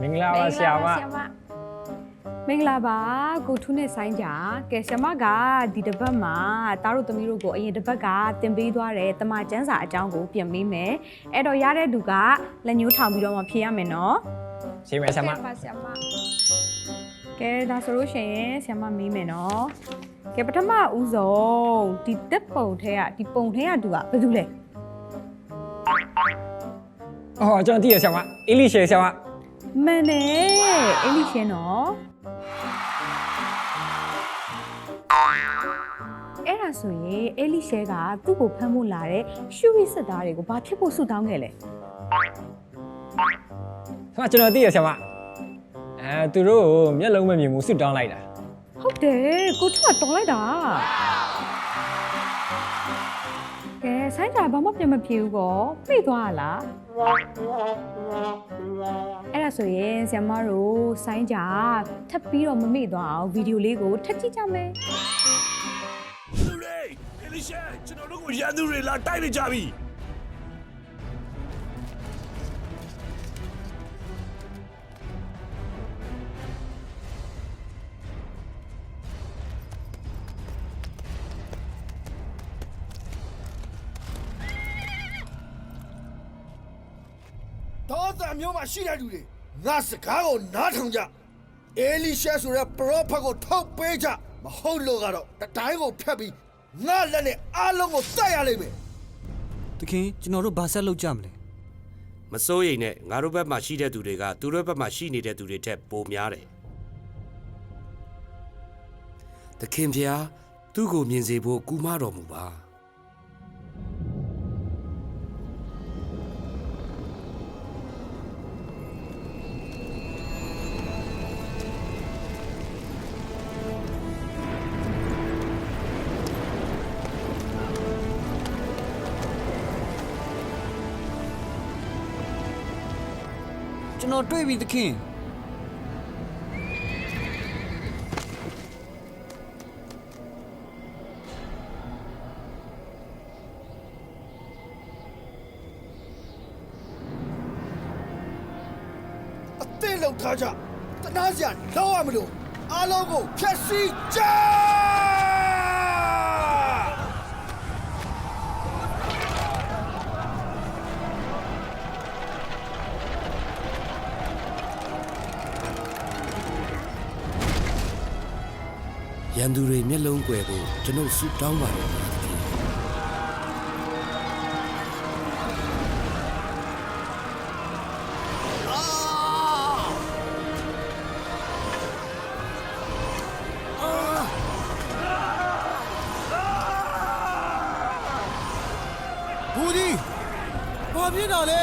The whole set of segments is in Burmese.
မင်္ဂလာပါဆရာမမင်္ဂလာပါကိုထူးနဲ့ဆိုင်ကြကဲဆရာမကဒီတစ်ပတ်မှာတားတို့သမီးတို့ကိုအရင်တစ်ပတ်ကတင်ပေးသွားတဲ့တမချန်းစာအကြောင်းကိုပြင်ပေးမယ်အဲ့တော့ရတဲ့သူကလက်ညှိုးထောင်ပြီးတော့မှဖြေရမယ်နော်ရှိမယ်ဆရာမပါဆရာမကဲဒါဆိုလို့ရှိရင်ဆရာမမေးမယ်နော်ကဲပထမဦးဆုံးဒီတက်ပုံထဲကဒီပုံထဲကသူကဘယ်သူလဲအော်ကျွန်တော်သိရဆရာမအီလီရှယ်ဆရာမ မှန်တယ်အင်္ဂလိပ်ရှင်းနော်အဲ့ဒါဆိုရင်အလီရှဲကသူ့ကိုဖမ်းဖို့လာတဲ့ရှူရီစစ်သားတွေကိုဘာဖြစ်ဖို့ဆူတောင်းခဲ့လဲဆရာမကျွန်တော်သိရဆရာမအဲသူတို့ကိုမျက်လုံးမမြင်ဘူးဆွတ်တောင်းလိုက်တာဟုတ်တယ်ကိုထူကတော်လိုက်တာ ကဲဆိုင်းတာဘာမှပြန်မပြေဘူးကောပြေးသွားရလားအဲ့ဒါဆိုရင်ဆရာမတို့ဆိုင်းကြထပ်ပြီးတော့မမေ့သွားအောင်ဗီဒီယိုလေးကိုထပ်ကြည့်ကြမယ်လူတွေအလီရှာကျွန်တော်တို့ကိုရန်သူတွေလာတိုက်နေကြပြီ ဒေါသမျိုးမှာရှိတဲ့လူတွေငါစကားကိုနားထောင်ကြအေလိရှဲဆိုတဲ့ပရောဖက်ကိုထုတ်ပေးကြမဟုတ်လို့ကတော့တတိုင်းကိုဖျက်ပြီးငါလက်နဲ့အားလုံးကိုတတ်ရလိမ့်မယ်တခင်ကျွန်တော်တို့ဘာဆက်လုပ်ကြမလဲမစိုးရိမ်နဲ့ငါတို့ဘက်မှာရှိတဲ့သူတွေကသူတို့ဘက်မှာရှိနေတဲ့သူတွေထက်ပိုများတယ်တခင်ဖျားသူ့ကိုမြင်စေဖို့ကူမတော်မူပါ ကျွန်တော်တွေ့ပြီတခင်အသင့်လောက်ထားကြတနာစရာလောက်ရမလို့အားလုံးကိုဖျက်ဆီးကြ ရန်သူတွေမျက်လုံးကွယ်ဖို့ကျွန်ုပ်ဆုတောင်းပါတယ်ဗျာတခင်ဘူဒီဘာဖြစ်တာလဲ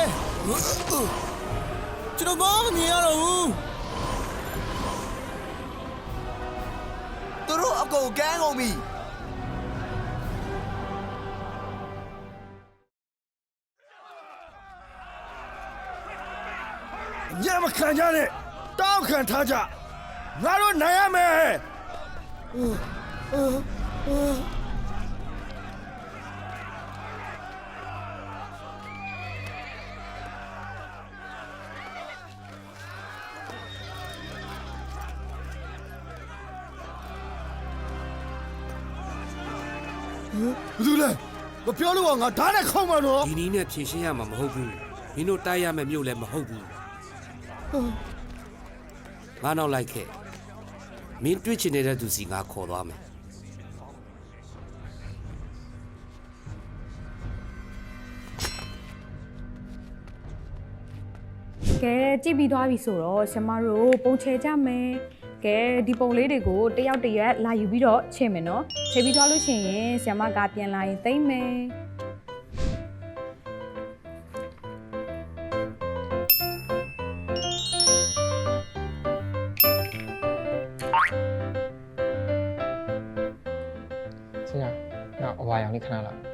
ကျွန်တော်ဘာမှမမြင်ရတော့ဘူး သူတို့အကုန်ကန်းကုန်ပြီညမခံကြနဲ့တောက်ခံထားကြငါတို့နိုင်ရမယ် ဘယ်သူလဲမပြောလို့ကငါဓာတ်နဲ့ခေါင်းမှာတော့ဒီနည်းနဲ့ဖြေရှင်းရမှာမဟုတ်ဘူးမင်းတို့တိုက်ရမယ့်မြို့လည်းမဟုတ်ဘူးငါနောက်လိုက်ခဲ့မင်းတွေ့ချင်နေတဲ့သူစီငါခေါ်သွားမယ်ကဲကြည့်ပြီးသွားပြီဆိုတော့ဆရာမတို့ပုံချဲကြမယ် ကဲဒီပုံလေးတွေကိုတယောက်တစ်ရက်လာယူပြီးတော့ချင်မယ်နော်ချေပြီးသွားလို့ရှိရင်ဆရာမကပြန်လာရင်သိမ့်မယ်ဆရာနော်အဝါရောင်လေးခဏလောက်